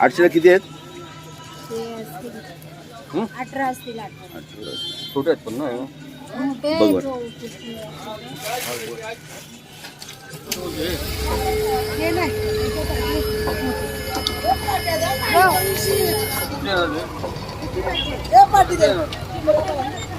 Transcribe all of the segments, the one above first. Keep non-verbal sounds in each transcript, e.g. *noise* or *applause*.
आठशेला किती आहेत? हे हं? अठरा असतील छोटे आहेत पण ना बघ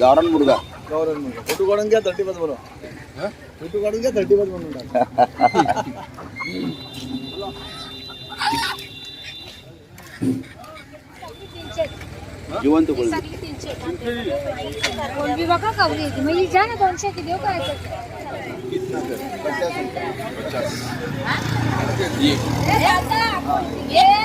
गावरान मुर्गा. फोटो काढून घ्या थर्टी पाच बनवा फोटो काढून घ्या थर्टी पाच बनवून टाका. जिवंत कोळंबी कोणबी बघा कावली येते. मग जा ना दोनशे किती देऊ काय? काय केवढे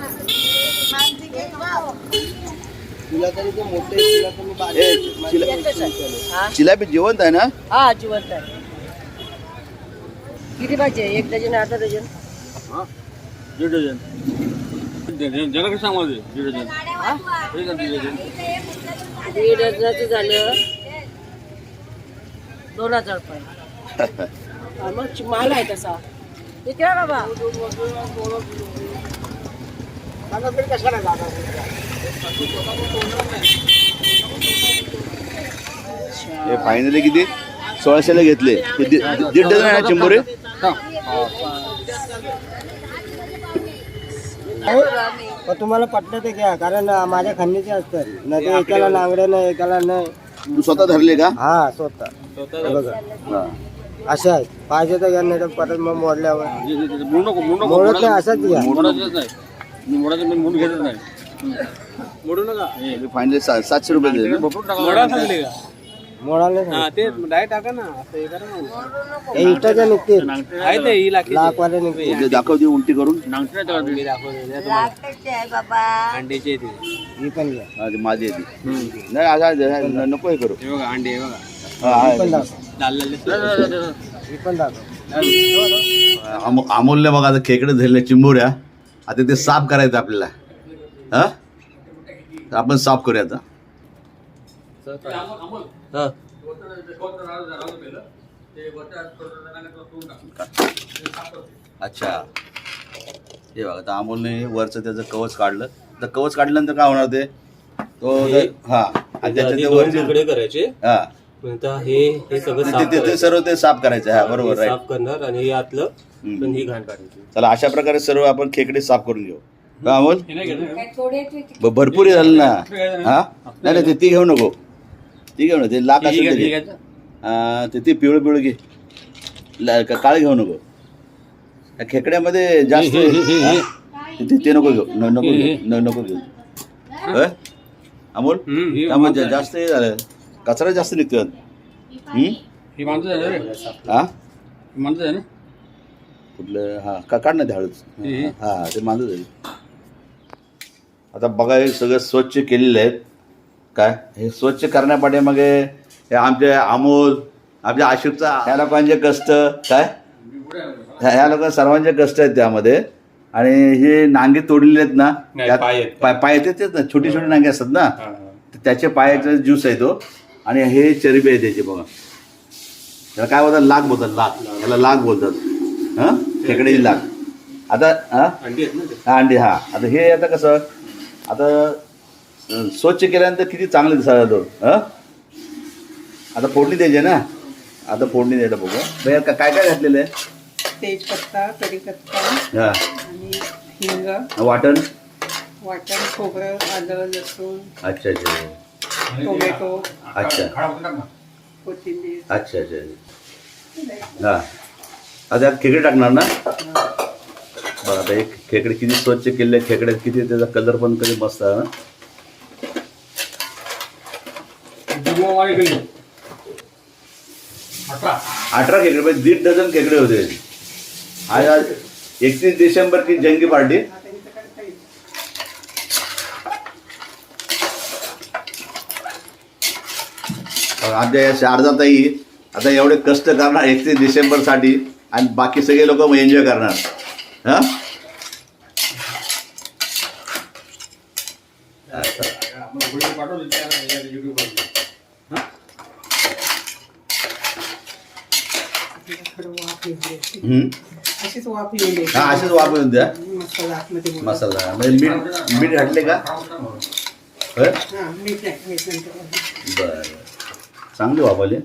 जिलाबी जिवंत आहे ना? हा जिवंत आहे. किती पाहिजे? एक डझन अर्धा डझन? दीड डझन. जरा कसं सांग दीड डझन. दीड डझन? दीड डझनाचं झालं दोन हजार रुपये. *laughs* मग माल आहे तसा. ते क्या बाबा हे फायनली किती? सोळाशेला घेतले. हे दि- दीड डझन आहे ना चिंबोरे? पण तुम्हाला पटलं ते घ्या कारण माझ्या खांदीचे असतात. नाही ते एकाला नांगडे नाही एकाला नाही. तू स्वतः धरले का? हा स्वतः. हे बघा. हा. असे आहेत. पाहिजे तर घ्या नाही तर परत मग मोडल्यावर. मोडत नाही घ्या. मी मोडायचं मी मोड घेतच नाही. मोडू नका. हे. फायनली सातशे रुपये दिले ना? भरपूर टाका. सांगले का मोडाले नाही. ते डायरेक्ट टाका ना असं हे करा ना. हे इटाच्या निघतील आहे ते ही लाख लाखवाले निघतील ते दाखव दे उलटी करून. नांगठी नाही टाका अंड्याचे ते. ही पण घ्या. हा, ते माझी आहे ती. नाही आता न- नको हे करू. बघा अंडे हे बघा. हा, ही. पण दाखव. लाल ही पण दाखव. अमो- अमोलने बघा आता खेकडे धरले चिंबोऱ्या. आता ते साफ करायचं आपल्याला. हा? आपण साफ करूया आता. अच्छा. हे बघा आता अमोलने वरचं त्याचं कवच काढलं. तर कवच काढल्यानंतर काय होणार ते? तो हा आणि त्याच्यात ते वरचे तुकडे करायचे. हा. हे हे सगळं ते- साफ ते- ते करायचं. सर्व ते साफ करायचं हा बरोबर हे राईट साफ करणार आणि हे आतलं हम्म. पण ही घाण काढायची. चला अशा प्रकारे सर्व आपण खेकडे साफ करून घेऊ. का अमोल? थोडे ब- भरपूर झालं ना. हा? नाही नाही ते ती घेऊ नको. ती घेऊ नको. ते लाख असेल ते घे. हा, ते ती पिवळं पिवळं घे. ला- का- काळं घेऊ नको. त्या खेकड्यामध्ये जास्त हा? ते ते नको घेऊ. न- नको घेऊ. न- नको घेऊ? अमोल? त्यामध्ये जास्त हे झालं. कचरा जास्त निघतो? ही माणसं रे? हा? ही माणसं कुठलं? हा का काढ ना ते हळूच हे, ते माझं झाली आता बघा हे सगळं स्वच्छ केलेले आहेत. काय? हे स्वच्छ करण्यापाठीमागे हे आमचे अमोल आमच्या आशिफचा ह्या लोकांचे कष्ट काय? ह्या ह्या लोक सर्वांचे कष्ट आहेत त्यामध्ये. आणि हे नांगे तोडलेले आहेत ना नाही, त्यात- पाय आहेत. पाय पाय आहेत तेच ना छोटी छोटी नांगे असतात ना. हा, हा. तर त्याचे पायाचा ज्यूस आहे तो. आणि हे चरबी आहे त्याची बघा. त्याला काय बोलतात? लाग बोलतात लाग त्याला लाग बोलतात. हां? खेकड्याची लाग आता हां? अंडी. हा हा. आता हे आता कसं? आता स्वच्छ केल्यानंतर किती चांगलं दिसायला तो हं? आता फोडणी द्यायची ना? आता फोडणी द्यायला बघू. भैया का- काय काय घातलेलं आहे? तेजपत्ता कढीपत्ता हा. आणि हिंग. वाटण? वाटण खोबरं आलं लसूण. अच्छा अच्छा. टोमॅटो अच्छा कोथिंबीर अच्छा अच्छा हा आता यात खेकडे टाकणार ना बरं आता एक खेकडे किती स्वच्छ केले खेकडे किती त्याचा कलर पण कधी मस्त आहे ना अठरा अठरा खेकडे म्हणजे दीड डझन खेकडे होते आज आज एकतीस डिसेंबर की जंगी पार्टी आमच्या या शारदाताई आता एवढे कष्ट करणार एकतीस डिसेंबरसाठी आणि बाकी सगळे लोक एन्जॉय करणार हा वाफ. अशीच वाफ येऊ द्यायची. हा असेच वापरून द्या मसाला आतमध्ये बुडवून. मसाला म्हणजे मीठ मीठ घातले का होय? हा मीठ नाही मीठ नंतर बरं चांगले वापरले.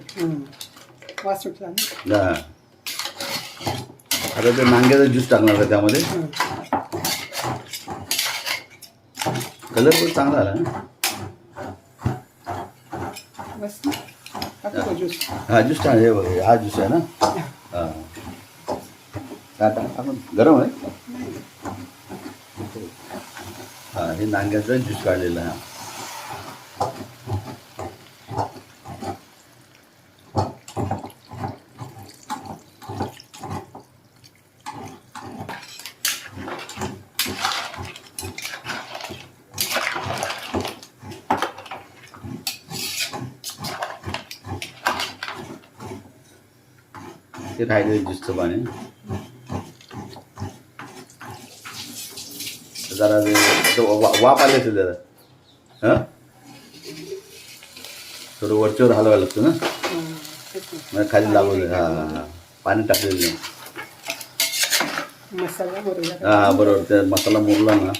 वास सुटला ना आता ते नांग्याचा ज्यूस टाकणार का त्यामध्ये. कलर पण चांगला आला ना. ज्यूस हा ज्यूस टाक हे बघ हा ज्यूस आहे ना. हा. आपण गरम आहे. हा हे नांग्याचा ज्यूस काढलेला आहे. ते राहिले ज्यूसचं पाणी. जरा ते तो वा- वाफ आले असेल जरा हां? थोडं वरच्यावर हलवायला लागतं ना? हं. म्हणजे खाली लागू दे. हा हा हा. पाणी टाकलेलं नाही. हा बरोबर. त्या मसाला मुरला ना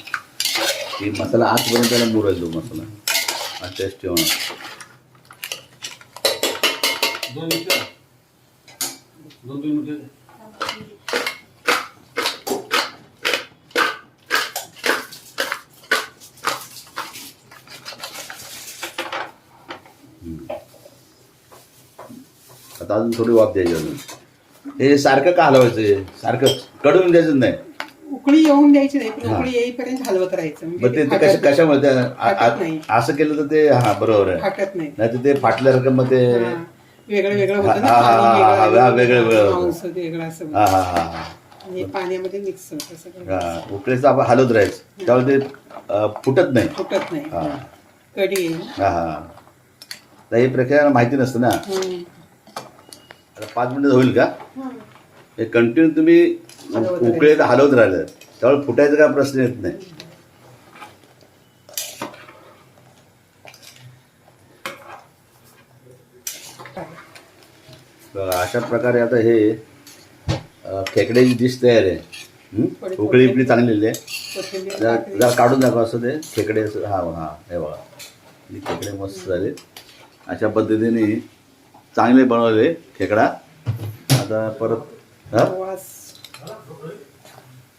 की मसाला आतपर्यंत त्याला मुरायला तो मसाला. हा टेस्टी होणार दोन मिनिटं. दोन तीन मिनिटं आता अजून थोडी वाफ द्यायची अजून. हे सारखं का हलवायचं सारखं कडून द्यायचं नाही. उकळी येऊन द्यायची नाही पण हा. उकळी येईपर्यंत हलवत राहायचं. मग म्हणजे ते ते कशा फाटत- कशामुळे ते आ- फाटत नाही. आ- असं केलं तर ते हा बरोबर आहे. फाटत नाही. नाही तर ते फाटल्यासारखं मग ते हा. वेगळं वेगळं होतं ना हा, हा, हा, हा, वेगळं वेगळं वेगळं होतं. मांस वेगळं असं हा हा हा हा. आणि पाण्यामध्ये मिक्स होतं सगळं हा उकळीचं आपण हलवत राहायचं. त्यामुळे ते अं, फुटत नाही. फुटत नाही. हा. कढी. हा हा. तर ही प्रक्रिया माहिती नसतं ना. हं. आता पाच मिनिटं होईल का? हं. हे कंटिन्यू तुम्ही हलवत उकळीत हलवत राहिलं. त्यामुळे फुटायचा काय प्रश्न येत नाही तर अशा प्रकारे आता हे खेकड्याची डिश तयार आहे? उकळी इकळी चांगलेली आहे. जरा काढून दाखवा असं ते. खेकडे असं हा हा हे बघा. खेकडे मस्त झाले. अशा पद्धतीने चांगले बनवले खेकडा. आता परत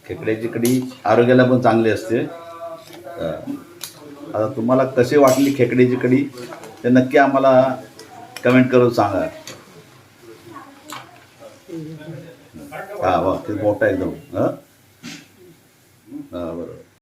खेकड्याची कढी आरोग्याला पण चांगली असते. आता तुम्हाला कशी वाटली खेकड्याची कढी ते नक्की आम्हाला कमेंट करून सांगा. हा वा ते मोठा एकदम हां? हां बरोबर.